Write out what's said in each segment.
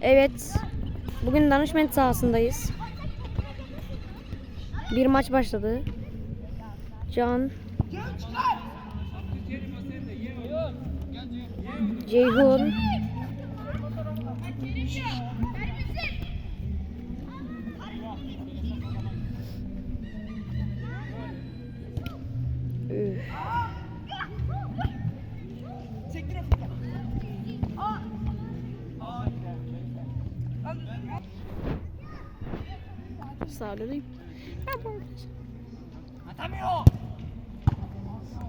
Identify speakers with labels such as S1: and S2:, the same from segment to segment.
S1: Evet. Bugün danışment sahasındayız. Bir maç başladı. Can. Ceyhun. Sağlayayım.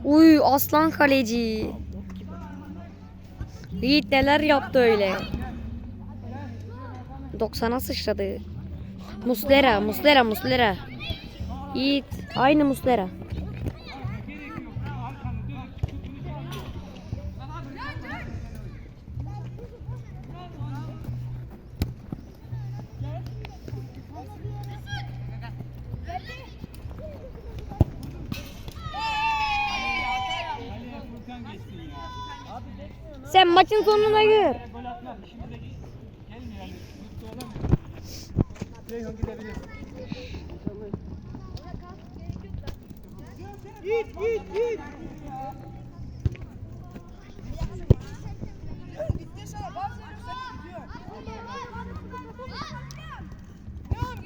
S1: Uy aslan kaleci. Yiğit neler yaptı öyle. 90'a sıçradı. Muslera, Muslera, Muslera. Yiğit, aynı Muslera. Maçın sonuna gör.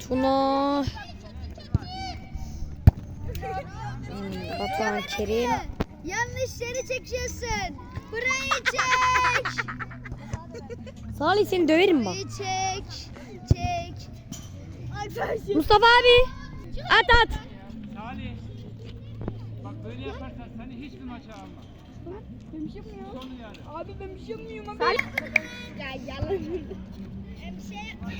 S1: Tuna. Hmm, Batuhan Kerim.
S2: Yanlış yeri çekiyorsun. Burayı çek.
S1: Salih seni döverim bak.
S2: Burayı çek. Çek.
S1: Mustafa abi. At at.
S3: Salih. Bak böyle yaparsan seni hiçbir maça almam.
S2: Ben bir şey yapmıyorum.
S3: Sonu yani.
S2: Abi ben bir şey yapmıyorum.
S1: Salih.
S2: Ya yalan. Bir şey yapmadım.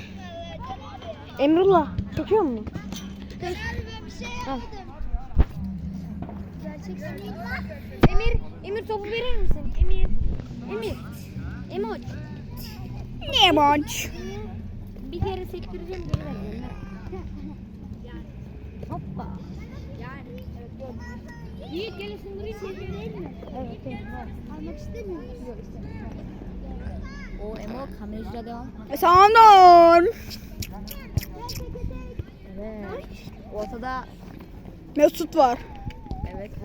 S1: Emrullah. Çekiyor mu?
S2: Ben bir şey yapmadım.
S1: Emir, Emir topu verir misin? Emir. Emir. Emoç. Ne emoç? Bir kere sektireceğim geri vereceğim. Hoppa. Yani. Yiğit gel ısındırayım seni değil mi? Evet. evet.
S2: Almak istemiyor musun? Yok istemiyorum.
S1: O Emo kamerayla devam.
S4: Sağdan.
S1: Evet. Ortada
S4: Mesut var.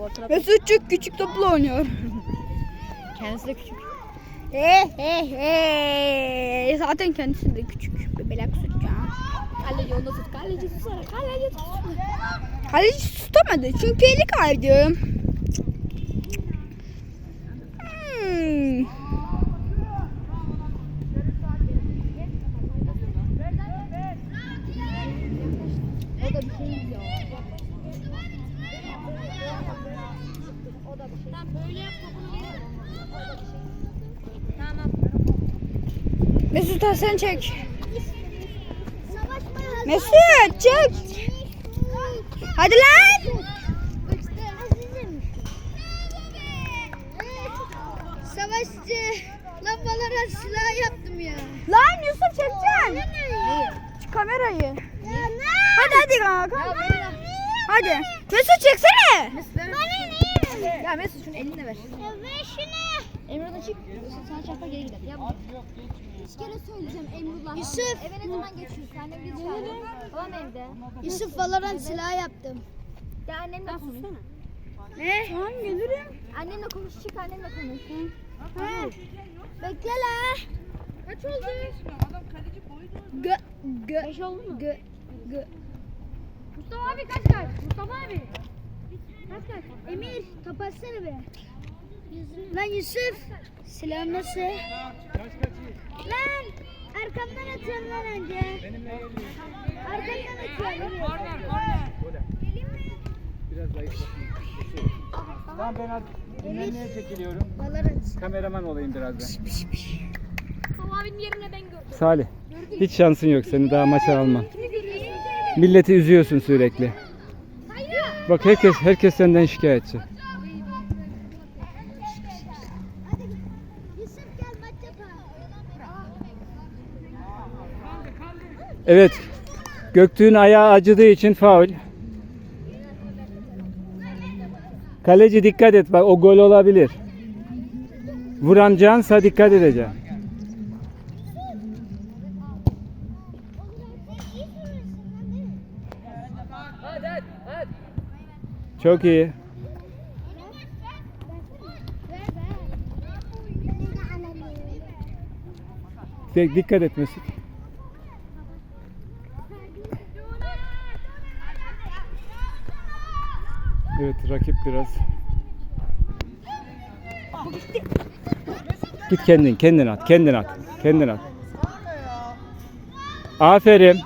S1: Evet ortada
S4: Mesutçuk küçük topla oynuyor.
S1: kendisi de küçük.
S4: He he he. Zaten kendisi de küçük. Bebelek süt ya.
S1: Kaleci onda tut. Kaleci tutsana. Kaleci tut.
S4: Kaleci tutamadı çünkü eli kaydı. Hmm.
S1: O da bir şey yiyor.
S4: Mesut Hasan çek. Mesut çek. Hadi lan.
S2: Savaşçı lambalara silah yaptım ya.
S4: Lan Yusuf çekeceksin. Şu kamerayı. Hadi hadi kanka. Hadi. Mesut çeksene.
S1: Ya Mesut şunu eline ver.
S2: Ya ver şunu.
S1: De çık. Sana çarpar geri gider. Ya
S2: Bir kere söyleyeceğim Emrullah. Yusuf.
S1: eve ne zaman geçiyorsun? Annem bir çağırıyor. Babam evde.
S2: Yusuf Valorant silah yaptım.
S1: Ya annemle konuş.
S4: Ne? Tamam gelirim.
S1: Annemle konuş. Çık annemle konuş.
S2: Bekle la.
S1: Kaç oldu?
S2: Gö gö
S1: Beş oldu mu?
S2: gö gö.
S1: Mustafa abi kaç kaç? Mustafa abi. Kaç kaç?
S2: Emir kapatsana be. Lan Yusuf. Silah nasıl? Lan arkamdan atıyorum lan önce. Arkamdan atıyorum.
S3: Korner korner. Biraz zayıf. Tamam ben az dinlenmeye çekiliyorum. Kameraman olayım biraz ben.
S1: Mustafa abinin yerine ben gördüm.
S3: Salih. Hiç şansın yok seni daha maça almam. Milleti üzüyorsun sürekli. Bak herkes herkes senden şikayetçi. Evet. Göktürk'ün ayağı acıdığı için faul. Kaleci dikkat et bak o gol olabilir. Vuran Cansa dikkat edeceğim. Çok iyi. Dikkat et Mesut. Evet rakip biraz. Git kendin, kendin at, kendin at, kendin at. Aferin.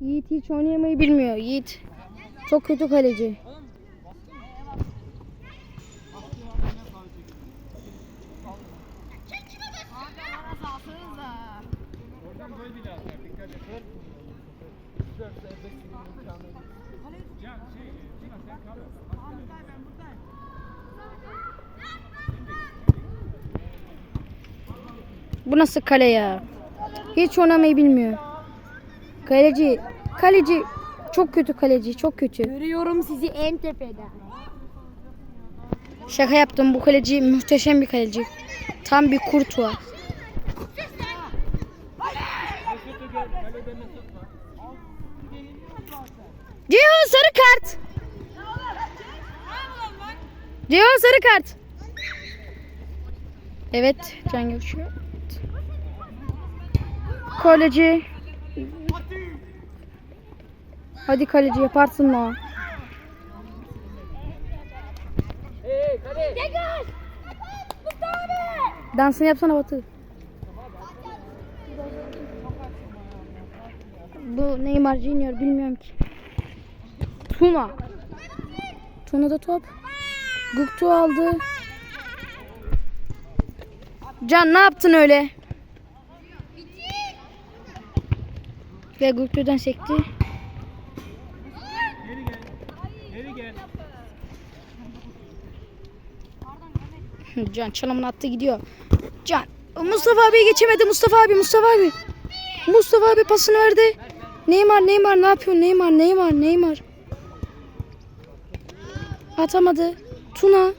S4: Yiğit hiç oynayamayı bilmiyor. Yiğit çok kötü kaleci. Bu nasıl kale ya? Hiç oynamayı bilmiyor. Kaleci, kaleci çok kötü kaleci, çok kötü.
S1: Görüyorum sizi en tepede.
S4: Şaka yaptım. Bu kaleci muhteşem bir kaleci. Tam bir
S3: Mesut var.
S4: Ceyhun sarı kart. Ceyhun sarı kart. Evet, Can Gökçü. Kaleci. Hadi kaleci yaparsın o. Dansını yapsana Batı. Bu Neymar Junior bilmiyorum ki. Tuna. Tuna da top. Guktu aldı. Can ne yaptın öyle? Ve Guktu'dan sekti.
S3: Geri gel. Geri gel.
S4: Can çalımını attı gidiyor. Can. Mustafa abi geçemedi Mustafa abi Mustafa abi. Mustafa abi pasını verdi. Neymar Neymar ne yapıyor Neymar Neymar Neymar. Atamadı. Tuna.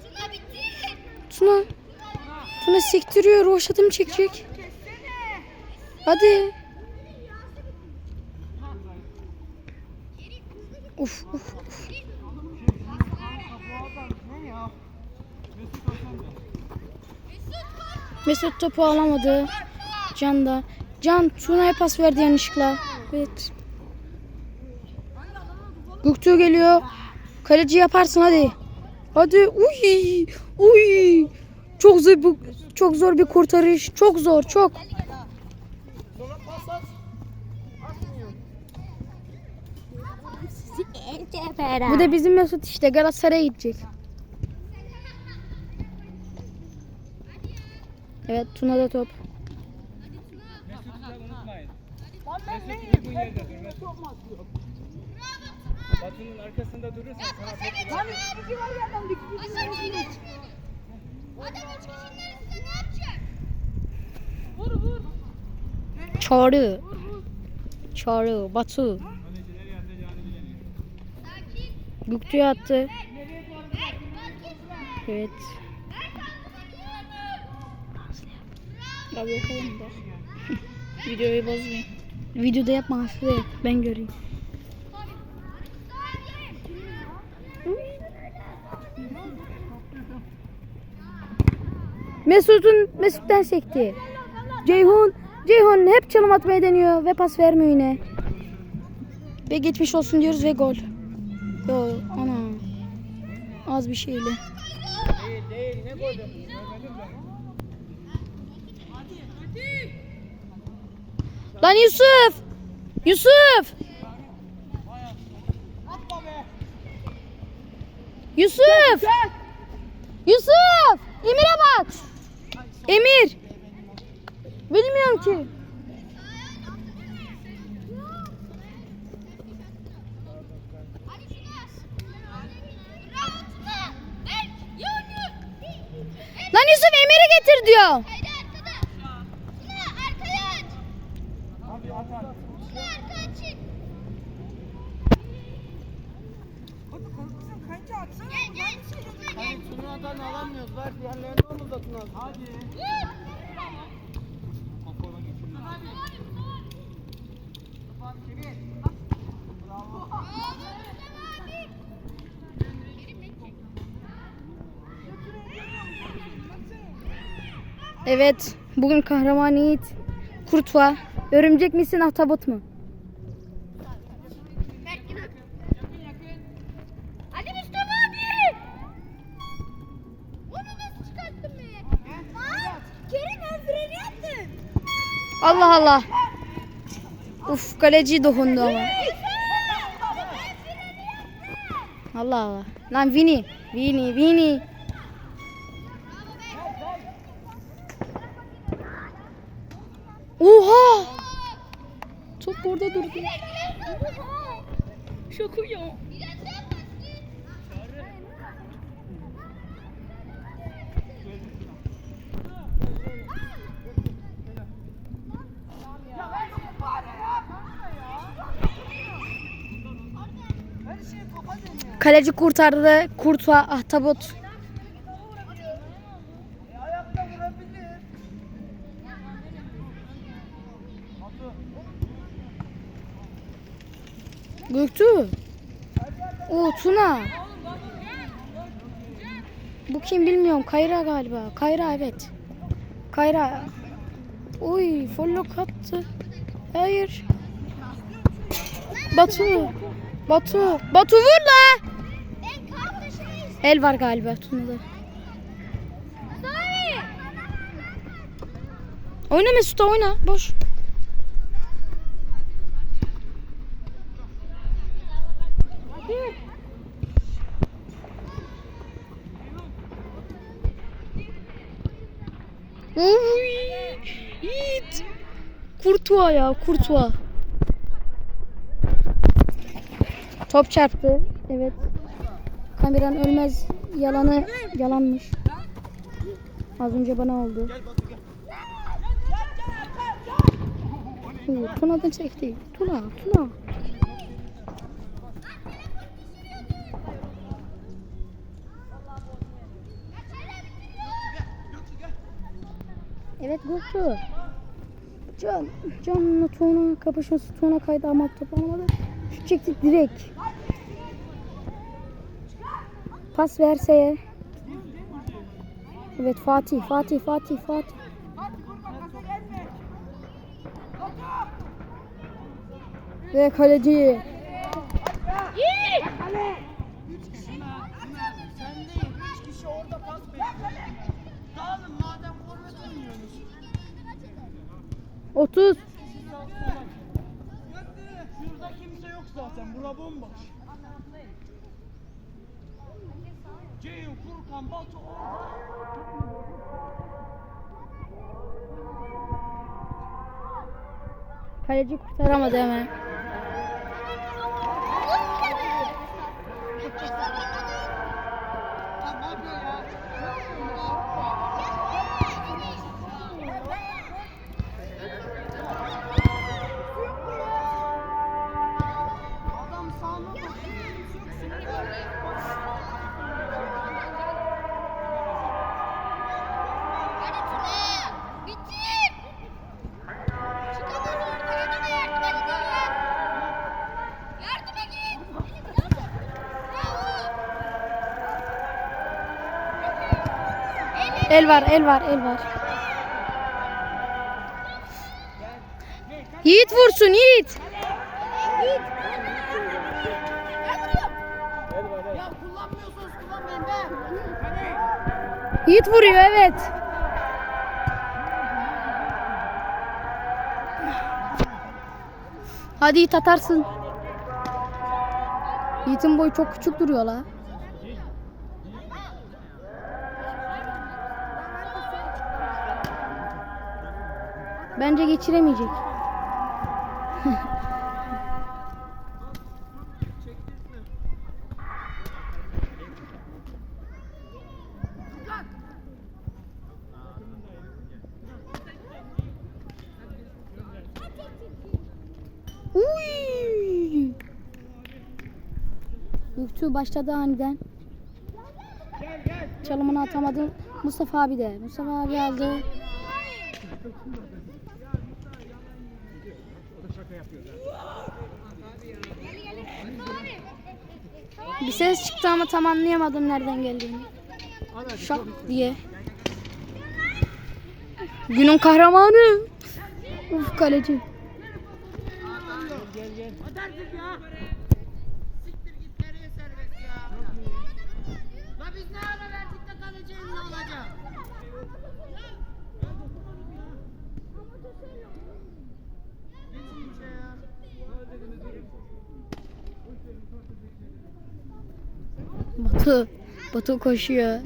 S4: Tuna. Tuna sektiriyor. Roşatım çekecek. Hadi. Uf uf uf. Mesut topu alamadı. Can da. Can Tuna'ya pas verdi yanlışlıkla. Evet. Guktu geliyor. Kaleci yaparsın hadi. Hadi. Uy. Uy. Çok zor bu çok zor bir kurtarış. Çok zor, çok. Bu da bizim Mesut işte Galatasaray'a gidecek. Evet top.
S3: Mesut'u da Mesut. Batu'nun arkasında durursan sana top
S5: adam dikkat
S4: Çağrı. Çağrı, Batu. Guktu'ya attı. Evet. Abi yapalım da. Videoyu bozmayın. Videoda yapma aslında yap. Ben göreyim. Mesut'un Mesut'ten sekti. Ceyhun Ceyhun hep çalım atmaya deniyor ve pas vermiyor yine. Ve geçmiş olsun diyoruz ve gol. Yo ana. Az bir şeyle.
S3: Değil değil ne golü?
S4: Lan Yusuf! Yusuf! Yusuf! Yusuf! Emir'e bak! Emir! Bilmiyorum ki. Lan Yusuf Emir'i getir diyor.
S5: Hani turnuvadan alamıyoruz. Ver diğerlerini omuzlatın az. Hadi.
S4: Evet. Bugün kahraman Yiğit. Kurt var. Örümcek misin ahtapot mu? Allah Allah. Uf kaleci dokundu ama. Allah Allah. Lan Vini. Vini Vini. Oha! Top orada durdu. Şaka ya. Kaleci kurtardı.
S5: Ayakta vurabilir.
S4: Göktuğ. O Tuna. Bu kim bilmiyorum. Kayra galiba. Kayra evet. Kayra. Uy follow attı. Hayır. Batu. Batu. Batu vur la.
S2: Kardeşimiz.
S4: El var galiba Tuna'da. Oyna Mesut oyna. Boş. Uy, Yiğit. Kurtuğa ya kurtuğa. Top çarptı. Evet. Kameran ölmez. Yalanı yalanmış. Az önce bana oldu. Oo, Tuna'dan çekti. Tuna, Tuna. Evet Göktuğ. Can, Can'la Tuğla kapışması Tuğla kaydı ama top alamadı. Çektik direkt. Pas verseye. Evet Fatih, Fatih, Fatih, Fatih. Ve kaleci.
S5: Sen yok zaten. Bura bomboş. Ceyhun, Furkan, Batu.
S4: Kaleci kurtaramadı hemen. El var, el var, el var. Yiğit vursun Yiğit.
S5: Be.
S4: Yiğit vuruyor evet. Hadi Yiğit atarsın. Yiğit'in boyu çok küçük duruyor la. Bence geçiremeyecek. Uy! Göktuğ başladı aniden. Çalımını atamadı. Mustafa abi de. Mustafa abi aldı. Bir ses çıktı ama tam anlayamadım nereden geldiğini. Şak diye. Günün kahramanı. Uf kaleci.
S5: Atarsın ya. Siktir git nereye serbest ya. La biz ne ara verdik de kaleci elinde olacak. Geçin içe ya.
S4: Batu. Batu koşuyor.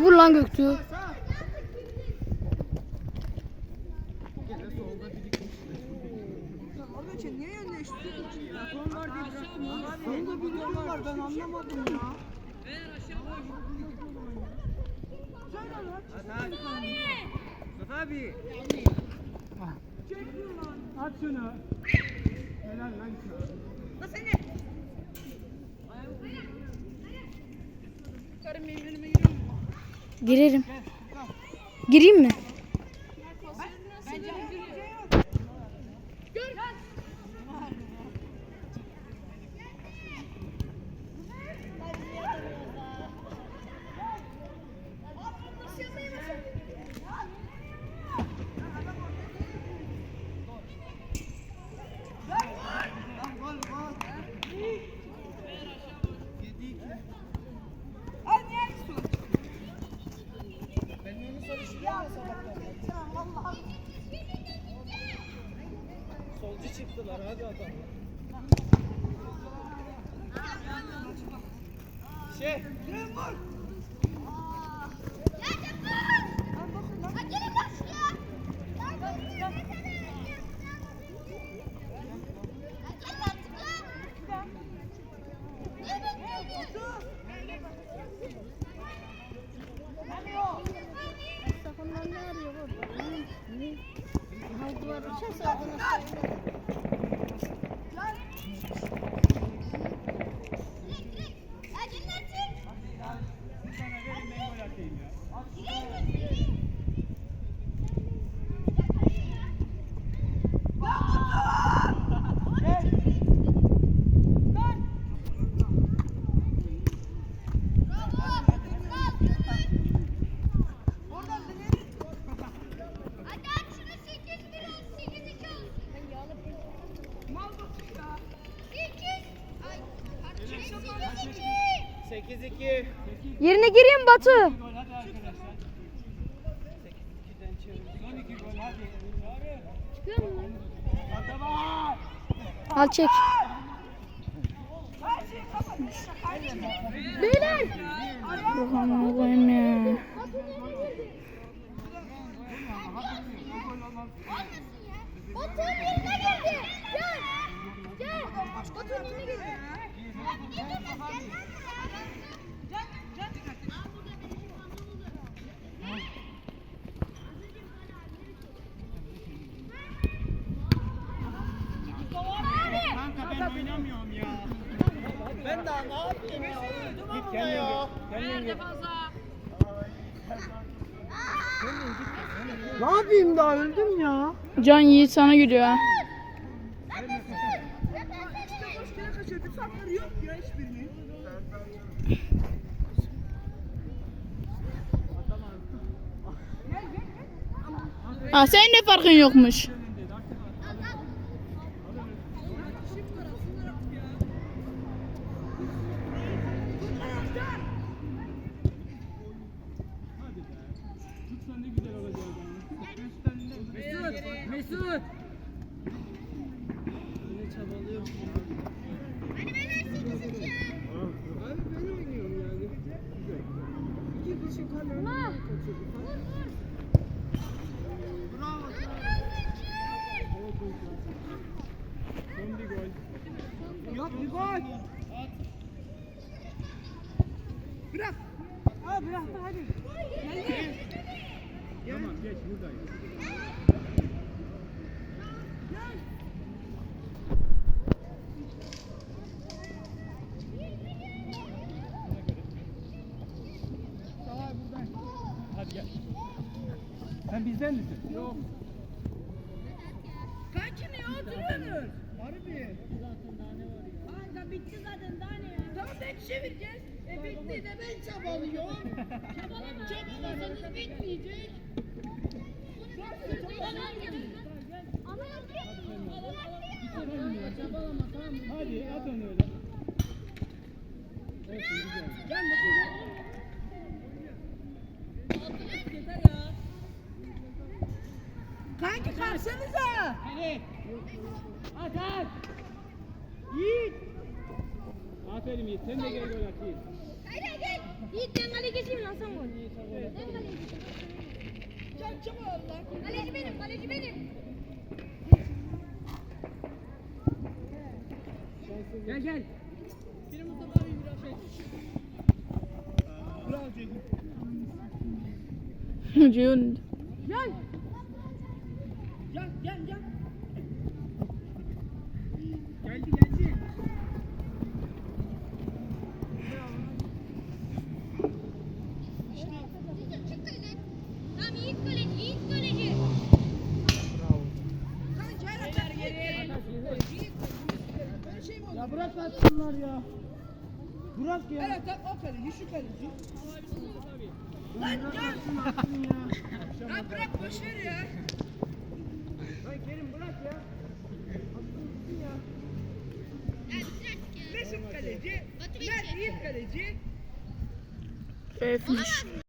S4: Vur lan Göktuğ.
S5: Sonunda biliyorlar ben anlamadım ya. Mustafa abi.
S3: At şunu. Helal lan
S4: Girerim. Gireyim mi?
S5: Solcu çıktılar hadi adam. Şey. Sekiz
S4: Batu. Al çek. Beyler. Allah'ım Allah'ım ya.
S1: Batu'nun eline geldi. Gel. Gel. Batu'nun eline geldi.
S5: Kanka ben oynamıyorum ya. Ben daha ne yapayım ya? Öldüm ama ya.
S3: Kendin git.
S5: Ne yapayım daha öldüm ya.
S4: Can Yiğit sana gülüyor ha. Aa, senin de farkın yokmuş.
S3: Gol.
S5: Bırak. Aa bırak da hadi. Gel.
S3: Tamam geç buradayım. Hadi gel. Sen bizden misin? Yok.
S5: Kanki niye oturuyorsunuz? Harbi. Kanka bitti zaten daha ne ya? Tamam ben çevireceğiz. E bitti de ben çabalıyorum. Çabalasanız bitmeyecek.
S3: Hadi at onu öyle. Evet, güzel.
S5: Gel ya. Kanki kalksanıza.
S3: Hadi. At at. Yiğit. Aferin Yiğit. Sen de gel gol at Yiğit.
S1: Yiğit ben kaleye geçeyim lan sen gol. Ben kaleye
S5: Çabuk çabuk Allah.
S1: Kaleci benim, kaleci benim.
S5: Gel gel. Benim Mustafa abi biraz şey. Bravo Ceyhun.
S4: Ceyhun.
S5: Gel. Gel gel gel. Geldi geldi.
S1: Tamam Yiğit kaleci, Yiğit kaleci.
S5: Beyler geri. Böyle şey mi olur? Ya bırak atsınlar ya. Bırak ya. Evet tam o kaleci şu kaleci. Lan gel. Lan bırak boş ver ya. Lan Kerim bırak ya. Ya. Mesut kaleci. Mert Yiğit kaleci.
S4: Ve finish.